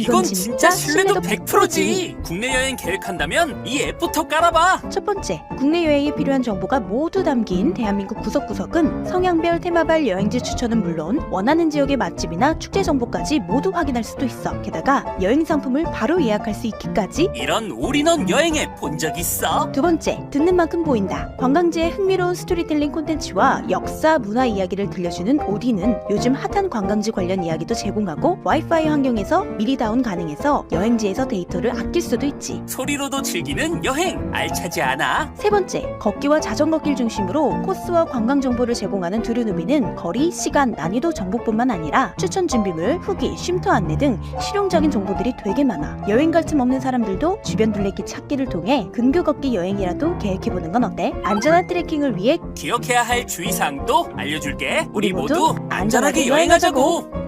이건 진짜 신뢰도 100%지. 국내 여행 계획한다면 이 앱부터 깔아봐. 첫 번째, 국내 여행에 필요한 정보가 모두 담긴 대한민국 구석구석은 성향별 테마별 여행지 추천은 물론 원하는 지역의 맛집이나 축제 정보까지 모두 확인할 수도 있어. 게다가 여행 상품을 바로 예약할 수 있기까지. 이런 올인원 여행 앱 본 적 있어? 두 번째, 듣는 만큼 보인다. 관광지의 흥미로운 스토리텔링 콘텐츠와 역사, 문화 이야기를 들려주는 오디는 요즘 핫한 관광지 관련 이야기도 제공하고 와이파이 환경에서 미리 다운 가능해서 여행지에서 데이터를 아낄 수도 있지. 소리로도 즐기는 여행 알차지 않아? 세 번째, 걷기와 자전거 길 중심으로 코스와 관광 정보를 제공하는 두루누비는 거리, 시간, 난이도 정보뿐만 아니라 추천 준비물, 후기, 쉼터 안내 등 실용적인 정보들이 되게 많아. 여행 갈 틈 없는 사람들도 주변 둘레길 찾기를 통해 근교 걷기 여행이라도 계획해보는 건 어때? 안전한 트레킹을 위해 기억해야 할 주의사항도 알려줄게. 우리 모두 안전하게 여행하자고.